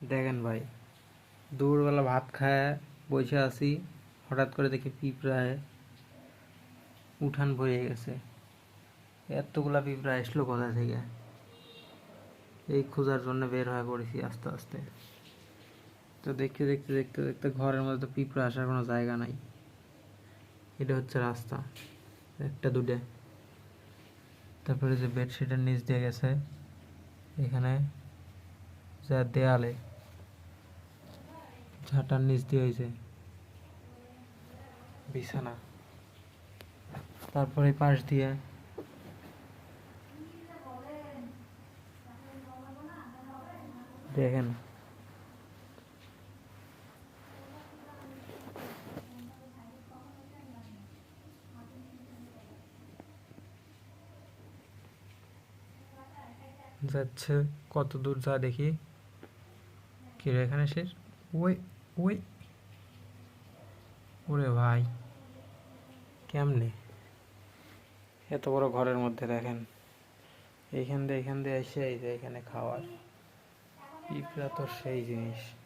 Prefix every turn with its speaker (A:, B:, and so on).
A: দেখেন ভাই, দুপুরবেলা ভাত খায়, বসে আছি, হঠাৎ করে দেখি পিঁপড়ায় উঠান ভরে গেছে। এতগুলা পিঁপড়া আসলো কোথা থেকে? এই খোঁজার জন্য বের হয়ে পড়েছি আস্তে আস্তে। তো দেখতে দেখতে দেখতে দেখতে ঘরের মধ্যে তো পিঁপড়া আসার কোনো জায়গা নাই। এটা হচ্ছে রাস্তা, একটা দুটে তারপরে যে বেডশিটের নিচ দিয়ে গেছে, এখানে যা দেয়ালে ঝাঁটার নিচ দিয়ে হয়েছে বিছানা। তারপরে পাশ দিয়ে। দেখেন। যাচ্ছে কত দূর যা দেখি। কি এখানে শেষ? ওই ওই, ওরে ভাই, কেমনে? এত বড় ঘরের মধ্যে দেখেন, এইখান দিয়ে এখান দিয়ে এসে এই যে এখানে খাওয়ার, পিঁপড়া তো সেই জিনিস।